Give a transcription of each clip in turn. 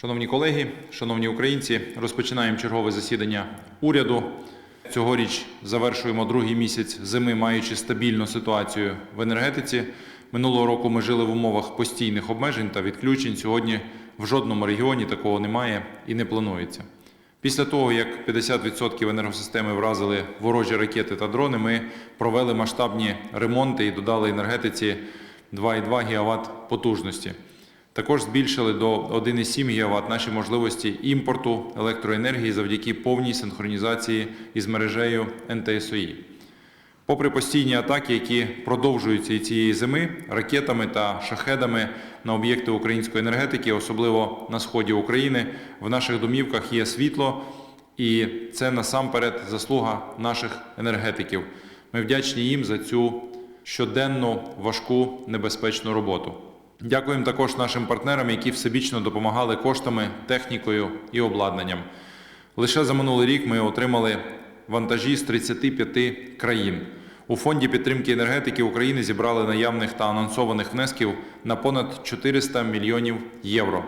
Шановні колеги, шановні українці, розпочинаємо чергове засідання уряду. Цьогоріч завершуємо другий місяць зими, маючи стабільну ситуацію в енергетиці. Минулого року ми жили в умовах постійних обмежень та відключень. Сьогодні в жодному регіоні такого немає і не планується. Після того, як 50% енергосистеми вразили ворожі ракети та дрони, ми провели масштабні ремонти і додали енергетиці 2,2 ГВт потужності. Також збільшили до 1,7 ГВт наші можливості імпорту електроенергії завдяки повній синхронізації із мережею НТСОІ. Попри постійні атаки, які продовжуються і цієї зими, ракетами та шахедами на об'єкти української енергетики, особливо на сході України, в наших домівках є світло, і це насамперед заслуга наших енергетиків. Ми вдячні їм за цю щоденну важку небезпечну роботу. Дякуємо також нашим партнерам, які всебічно допомагали коштами, технікою і обладнанням. Лише за минулий рік ми отримали вантажі з 35 країн. У фонді підтримки енергетики України зібрали наявних та анонсованих внесків на понад 400 мільйонів євро.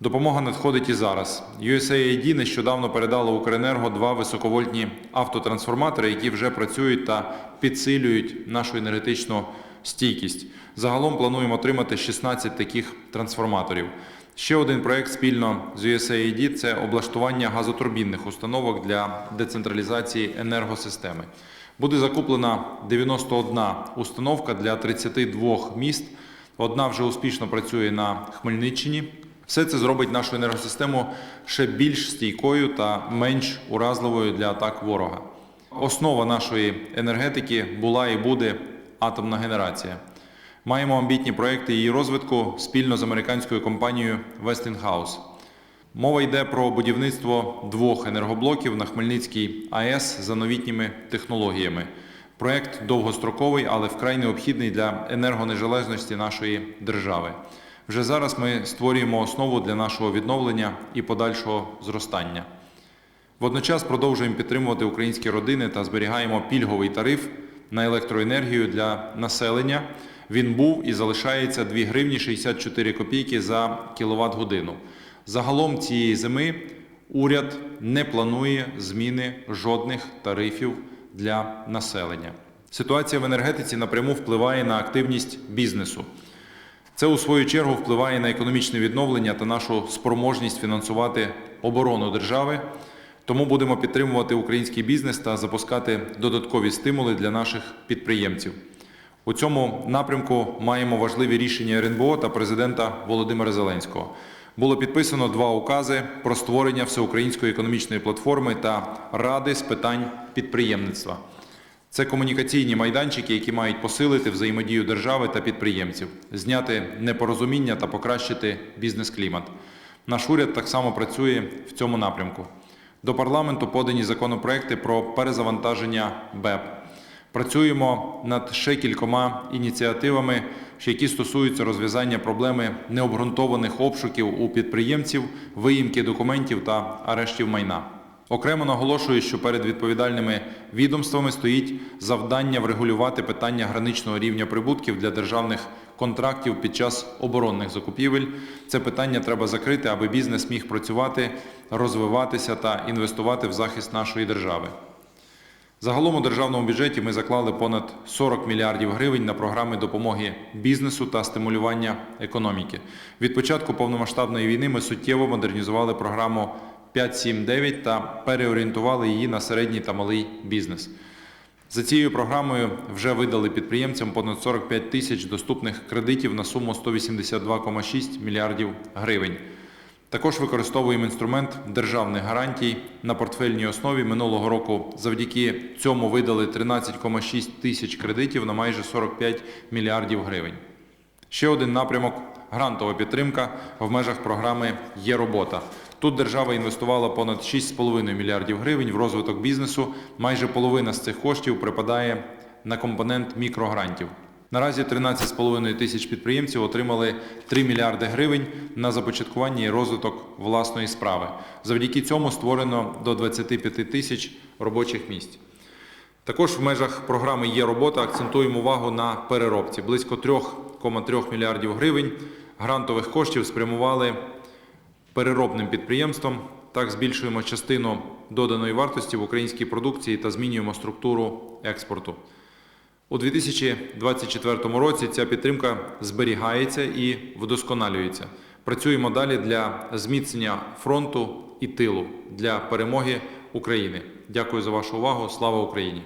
Допомога надходить і зараз. USAID нещодавно передала Укренерго два високовольтні автотрансформатори, які вже працюють та підсилюють нашу енергетичну стійкість. Загалом плануємо отримати 16 таких трансформаторів. Ще один проект спільно з USAID – це облаштування газотурбінних установок для децентралізації енергосистеми. Буде закуплена 91 установка для 32 міст. Одна вже успішно працює на Хмельниччині. Все це зробить нашу енергосистему ще більш стійкою та менш уразливою для атак ворога. Основа нашої енергетики була і буде атомна генерація. Маємо амбітні проекти її розвитку спільно з американською компанією Westinghouse. Мова йде про будівництво двох енергоблоків на Хмельницькій АЕС за новітніми технологіями. Проект довгостроковий, але вкрай необхідний для енергонежалежності нашої держави. Вже зараз ми створюємо основу для нашого відновлення і подальшого зростання. Водночас продовжуємо підтримувати українські родини та зберігаємо пільговий тариф на електроенергію для населення. Він був і залишається 2 гривні 64 копійки за кіловат годину. Загалом цієї зими уряд не планує зміни жодних тарифів для населення. Ситуація в енергетиці напряму впливає на активність бізнесу. Це у свою чергу впливає на економічне відновлення та нашу спроможність фінансувати оборону держави. Тому будемо підтримувати український бізнес та запускати додаткові стимули для наших підприємців. У цьому напрямку маємо важливі рішення РНБО та президента Володимира Зеленського. Було підписано два укази про створення всеукраїнської економічної платформи та ради з питань підприємництва. Це комунікаційні майданчики, які мають посилити взаємодію держави та підприємців, зняти непорозуміння та покращити бізнес-клімат. Наш уряд так само працює в цьому напрямку. До парламенту подані законопроекти про перезавантаження БЕП. Працюємо над ще кількома ініціативами, які стосуються розв'язання проблеми необґрунтованих обшуків у підприємців, виїмки документів та арештів майна. Окремо наголошую, що перед відповідальними відомствами стоїть завдання врегулювати питання граничного рівня прибутків для державних контрактів під час оборонних закупівель. Це питання треба закрити, аби бізнес міг працювати, розвиватися та інвестувати в захист нашої держави. Загалом у державному бюджеті ми заклали понад 40 мільярдів гривень на програми допомоги бізнесу та стимулювання економіки. Від початку повномасштабної війни ми суттєво модернізували програму 5.7.9 та переорієнтували її на середній та малий бізнес. За цією програмою вже видали підприємцям понад 45 тисяч доступних кредитів на суму 182,6 мільярдів гривень. Також використовуємо інструмент державних гарантій на портфельній основі. Минулого року завдяки цьому видали 13,6 тисяч кредитів на майже 45 мільярдів гривень. Ще один напрямок грантова підтримка в межах програми Є робота. Тут держава інвестувала понад 6,5 мільярдів гривень в розвиток бізнесу. Майже половина з цих коштів припадає на компонент мікрогрантів. Наразі 13,5 тисяч підприємців отримали 3 мільярди гривень на започаткування і розвиток власної справи. Завдяки цьому створено до 25 тисяч робочих місць. Також в межах програми Є робота акцентуємо увагу на переробці. Близько 3,3 мільярдів гривень грантових коштів спрямували переробним підприємством. Так збільшуємо частину доданої вартості в українській продукції та змінюємо структуру експорту. У 2024 році ця підтримка зберігається і вдосконалюється. Працюємо далі для зміцнення фронту і тилу для перемоги України. Дякую за вашу увагу. Слава Україні!